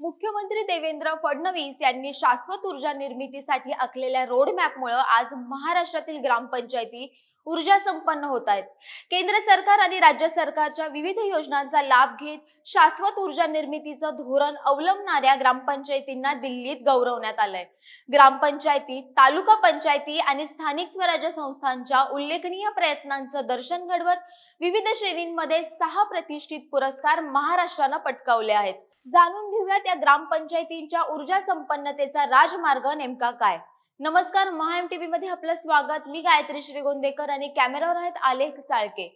मुख्यमंत्री देवेंद्र फडणवीस यांनी शाश्वत ऊर्जा निर्मितीसाठी आखलेल्या रोडमॅपमुळे आज महाराष्ट्रातील ग्रामपंचायती ऊर्जा संपन्न होत आहेत. केंद्र सरकार आणि राज्य सरकारच्या विविध योजनांचा लाभ घेत शाश्वत ऊर्जा निर्मितीचं धोरण अवलंबणाऱ्या ग्रामपंचायतींना दिल्लीत गौरवण्यात आलंय. ग्रामपंचायती तालुका पंचायती आणि स्थानिक स्वराज्य संस्थांच्या उल्लेखनीय प्रयत्नांचं दर्शन घडवत विविध श्रेणींमध्ये सहा प्रतिष्ठित पुरस्कार महाराष्ट्रानं पटकावले आहेत. जाणून घेऊयात या ग्रामपंचायतींच्या ऊर्जा संपन्नतेचा राजमार्ग नेमका काय? नमस्कार महा एम टीव्ही मध्ये आपलं स्वागत. मी गायत्री श्रीगोंदेकर आणि कॅमेरावर आहेत आलेख चाळके.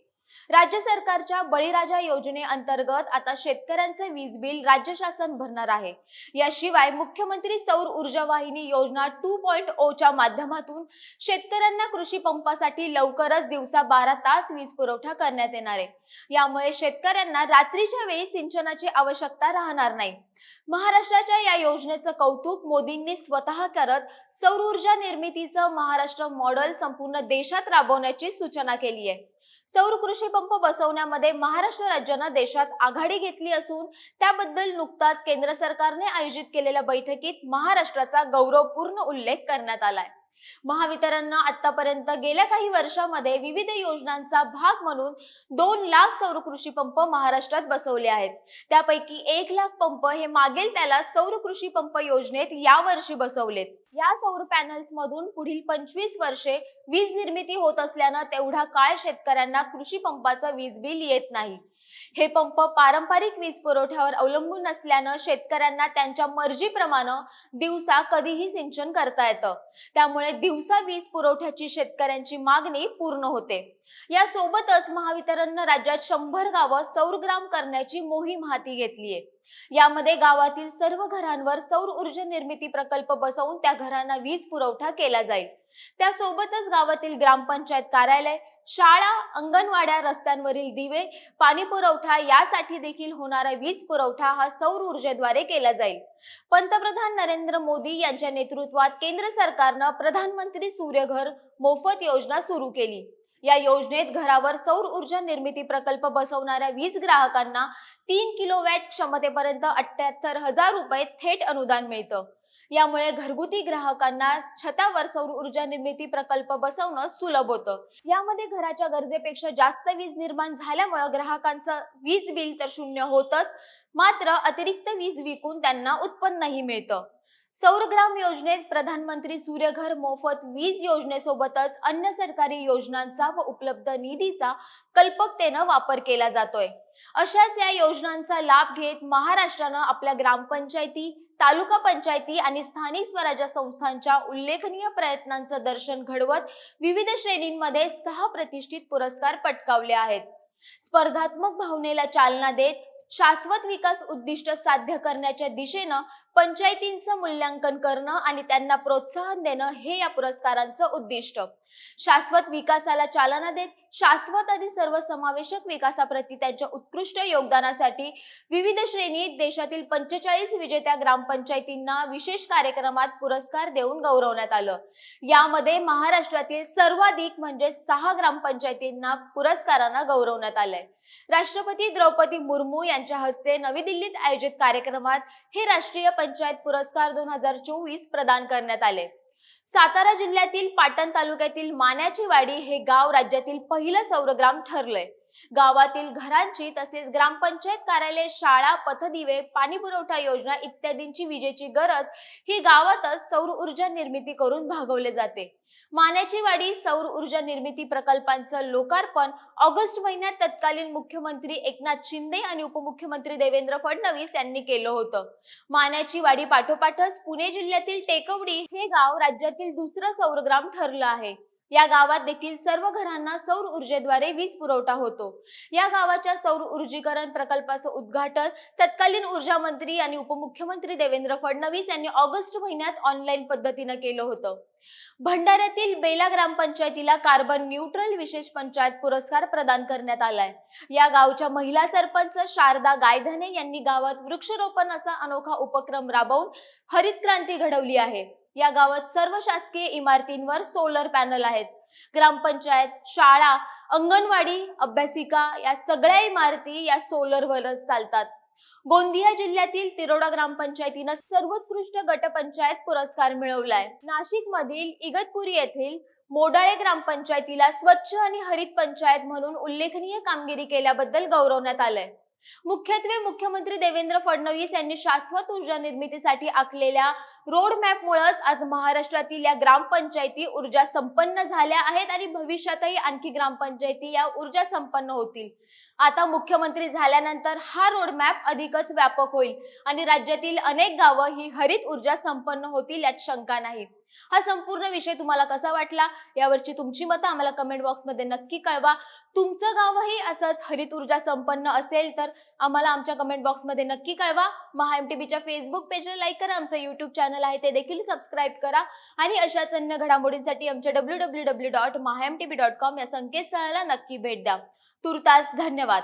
राज्य सरकारच्या बळीराजा योजनेअंतर्गत आता शेतकऱ्यांचे वीज बिल राज्य शासन भरणार आहे. याशिवाय मुख्यमंत्री सौर ऊर्जा वाहिनी योजना टू पॉइंट च्या माध्यमातून शेतकऱ्यांना कृषी पंपासाठी लवकरच दिवसा बारा तास वीज पुरवठा करण्यात येणार आहे. यामुळे शेतकऱ्यांना रात्रीच्या वेळी सिंचनाची आवश्यकता राहणार नाही. महाराष्ट्राच्या या योजनेचं कौतुक मोदींनी स्वतः करत सौर ऊर्जा निर्मितीचं महाराष्ट्र मॉडेल संपूर्ण देशात राबवण्याची सूचना केली आहे. सौर कृषी पंप बसवण्यामध्ये महाराष्ट्र राज्यानं देशात आघाडी घेतली असून त्याबद्दल नुकताच केंद्र सरकारने आयोजित केलेल्या बैठकीत महाराष्ट्राचा गौरवपूर्ण उल्लेख करण्यात आलाय. महावितरणनं आतापर्यंत गेल्या काही वर्षामध्ये विविध योजनांचा भाग म्हणून दोन लाख सौर कृषी पंप महाराष्ट्रात बसवले आहेत. त्यापैकी एक लाख पंप हे मागेल त्याला सौर कृषी पंप योजनेत यावर्षी बसवलेत. या सौर पॅनल्स मधून पुढील पंचवीस वर्षे वीज निर्मिती होत असल्यानं तेवढा काळ शेतकऱ्यांना कृषी पंपाचं वीज बिल येत नाही. हे पंप पारंपरिक वीज पुरवठ्यावर अवलंबून असल्यानं शेतकऱ्यांना त्यांच्या मर्जीप्रमाणे दिवसा कधीही सिंचन करता येतं. त्यामुळे दिवसा वीज पुरवठ्याची शेतकऱ्यांची मागणी पूर्ण होते. या सोबतच महावितरणनं राज्यात शंभर गावं सौरग्राम करण्याची मोहीम हाती घेतली आहे यामध्ये गावातील सर्व घरांवर सौर ऊर्जा निर्मिती प्रकल्प बसवून त्या घरांना वीज पुरवठा केला जाईल. त्यासोबतच गावातील ग्रामपंचायत कार्यालय शाळा अंगणवाड्या रस्त्यांवरील दिवे पाणी पुरवठा यासाठी देखील होणारा वीज पुरवठा हा सौर ऊर्जेद्वारे केला जाईल. पंतप्रधान नरेंद्र मोदी यांच्या नेतृत्वात केंद्र सरकारनं प्रधानमंत्री सूर्यघर मोफत योजना सुरू केली. या योजनेत घरावर सौर ऊर्जा निर्मिती प्रकल्प बसवणाऱ्या वीज ग्राहकांना तीन किलोवॅट क्षमतेपर्यंत अठ्याहत्तर हजार रुपये थेट अनुदान मिळतं. यामुळे घरगुती ग्राहकांना छतावर सौर ऊर्जा निर्मिती प्रकल्प बसवणं सुलभ होतं. यामध्ये घराच्या गरजेपेक्षा जास्त वीज निर्माण झाल्यामुळे ग्राहकांचं वीज बिल तर शून्य होतच मात्र अतिरिक्त वीज विकून त्यांना उत्पन्नही मिळतं. सौरग्राम योजनेत प्रधानमंत्री सूर्यघर मोफत वीज योजनेसोबतच अन्य सरकारी योजनांचा व उपलब्ध निधीचा कल्पकतेनं वापर केला जातोय. अशाच या योजनांचा लाभ घेत महाराष्ट्रानं आपल्या ग्रामपंचायती तालुका पंचायती आणि स्थानिक स्वराज्य संस्थांच्या उल्लेखनीय प्रयत्नांचं दर्शन घडवत विविध श्रेणींमध्ये सहा प्रतिष्ठित पुरस्कार पटकावले आहेत. स्पर्धात्मक भावनेला चालना देत शाश्वत विकास उद्दिष्ट साध्य करण्याच्या दिशेनं पंचायतींचं मूल्यांकन करणं आणि त्यांना प्रोत्साहन देणं हे या पुरस्कारांचं उद्दिष्ट. शाश्वत विकासाला चालना देत शाश्वत आणि सर्वसमावेशक विकासाप्रती त्यांच्या उत्कृष्ट योगदानासाठी विविध श्रेणीत देशातील पंचेचाळीस विजेत्या ग्रामपंचायतींना विशेष कार्यक्रमात पुरस्कार देऊन गौरवण्यात आलं. यामध्ये महाराष्ट्रातील सर्वाधिक म्हणजे सहा ग्रामपंचायतींना पुरस्कारांना गौरवण्यात आलंय. राष्ट्रपती द्रौपदी मुर्मू यांच्या हस्ते नवी दिल्लीत आयोजित कार्यक्रमात हे राष्ट्रीय पंचायत पुरस्कार दोन हजार चोवीस प्रदान करण्यात आले. सातारा जिल्ह्यातील पाटण तालुक्यातील मान्याची वाडी हे गाव राज्यातील पहिलं सौरग्राम ठरलंय. गावातील घरांची तसेच ग्रामपंचायत कार्यालय शाळा पथदिवे पाणी पुरवठा योजना इत्यादींची विजेची गरज ही गावातच सौर ऊर्जा निर्मिती करून भागवले जाते. मान्याची वाडी सौर ऊर्जा निर्मिती प्रकल्पांचं लोकार्पण. ऑगस्ट महिन्यात तत्कालीन मुख्यमंत्री एकनाथ शिंदे आणि उपमुख्यमंत्री देवेंद्र फडणवीस यांनी केलं होतं. मान्याची वाडी पाठोपाठच पुणे जिल्ह्यातील टेकवडी हे गाव राज्यातील दुसरं सौरग्राम ठरलं आहे. या गावात देखील सर्व घरांना सौर ऊर्जेद्वारे वीज पुरवठा होतो. या गावाच्या सौर ऊर्जीकरण प्रकल्पाचं उद्घाटन तत्कालीन ऊर्जा मंत्री आणि उपमुख्यमंत्री देवेंद्र फडणवीस यांनी ऑगस्ट महिन्यात ऑनलाईन पद्धतीनं केलं होतं. भंडाऱ्यातील बेला ग्रामपंचायतीला कार्बन न्यूट्रल विशेष पंचायत पुरस्कार प्रदान करण्यात आलाय. या गावच्या महिला सरपंच शारदा गायधने यांनी गावात वृक्षरोपणाचा अनोखा उपक्रम राबवून हरित क्रांती घडवली आहे. या गावात सर्व शासकीय इमारतींवर सोलर पॅनल आहेत. ग्रामपंचायत शाळा अंगणवाडी अभ्यासिका या सगळ्या इमारती या सोलरवरच चालतात. गोंदिया जिल्ह्यातील तिरोडा ग्रामपंचायतीनं सर्वोत्कृष्ट गटपंचायत पुरस्कार मिळवलाय. नाशिक मधील इगतपुरी येथील मोडाळे ग्रामपंचायतीला स्वच्छ आणि हरित पंचायत म्हणून उल्लेखनीय कामगिरी केल्याबद्दल गौरवण्यात आलंय. मुख्यत्वे मुख्यमंत्री देवेंद्र फडणवीस यांनी शाश्वत ऊर्जा निर्मितीसाठी आखलेल्या रोड मॅप मुळेच आज महाराष्ट्रातील या ग्रामपंचायती ऊर्जा संपन्न झाल्या आहेत आणि भविष्यातही आणखी ग्रामपंचायती या ऊर्जा संपन्न होतील. आता मुख्यमंत्री झाल्यानंतर हा रोड मॅप अधिकच व्यापक होईल आणि राज्यातील अनेक गावं ही हरित ऊर्जा संपन्न होतील यात शंका नाही. हा संपूर्ण विषय तुम्हाला कसा वाटला? यावरची तुमची मतं आम्हाला कमेंट बॉक्समध्ये नक्की कळवा. तुमचं गावही असंच हरित ऊर्जा संपन्न असेल तर आम्हाला आमच्या कमेंट बॉक्समध्ये नक्की कळवा. महा एम टी बीच्या फेसबुक पेजला लाईक करा. आमचं युट्यूब चॅनल आहे ते देखील सबस्क्राईब करा. आणि अशाच अन्य घडामोडींसाठी आमच्या W W W dot Maha M T B dot com या संकेतस्थळाला नक्की भेट द्या. तुर्तास धन्यवाद.